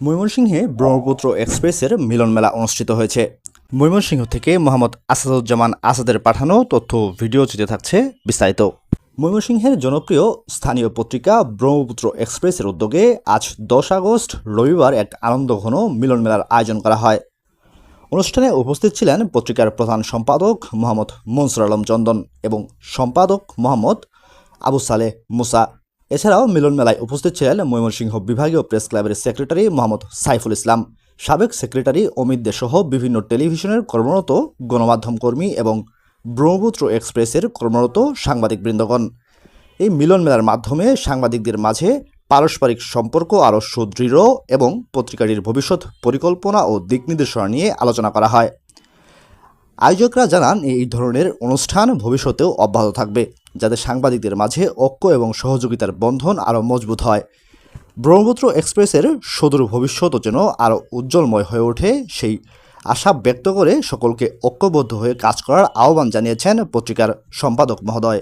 ময়মনসিংহে ব্রহ্মপুত্র এক্সপ্রেসের মিলন মেলা অনুষ্ঠিত হয়েছে। ময়মনসিংহ থেকে মোহাম্মদ আসাদুজ্জামান আসাদের পাঠানো তথ্য ভিডিও চিত্রে থাকছে বিস্তারিত। ময়মনসিংহের জনপ্রিয় স্থানীয় পত্রিকা ব্রহ্মপুত্র এক্সপ্রেসের উদ্যোগে আজ দশ আগস্ট, রবিবার এক আনন্দঘন মিলন মেলার আয়োজন করা হয়। অনুষ্ঠানে উপস্থিত ছিলেন পত্রিকার প্রধান সম্পাদক মোহাম্মদ মনসুর আলম চন্দন এবং সম্পাদক মোহাম্মদ আবু সালেহ মুসা এছাড়াও মিলন মেলায় উপস্থিত ছিলেন ময়মনসিংহ বিভাগীয় প্রেস ক্লাবের সেক্রেটারি মোহাম্মদ সাইফুল ইসলাম, সাবেক সেক্রেটারি অমিত দে সহ বিভিন্ন টেলিভিশনের কর্মরত, গণমাধ্যম কর্মী এবং ব্রহ্মপুত্র এক্সপ্রেসের কর্মরত সাংবাদিক বৃন্দগণ এই মিলন মেলার মাধ্যমে সাংবাদিকদের মাঝে পারস্পরিক সম্পর্ক আরও সুদৃঢ় এবং পত্রিকাটির ভবিষ্যৎ পরিকল্পনা ও দিক নির্দেশনা নিয়ে আলোচনা করা হয়। আয়োজকরা জানান এই ধরনের অনুষ্ঠান ভবিষ্যতেও অব্যাহত থাকবে, যাতে সাংবাদিকদের মাঝে ঐক্য এবং সহযোগিতার বন্ধন আরও মজবুত হয়। ব্রহ্মপুত্র এক্সপ্রেসের সদূর ভবিষ্যতও যেন আরও উজ্জ্বলময় হয়ে ওঠে, সেই আশা ব্যক্ত করে সকলকে ঐক্যবদ্ধ হয়ে কাজ করার আহ্বান জানিয়েছেন পত্রিকার সম্পাদক মহোদয়।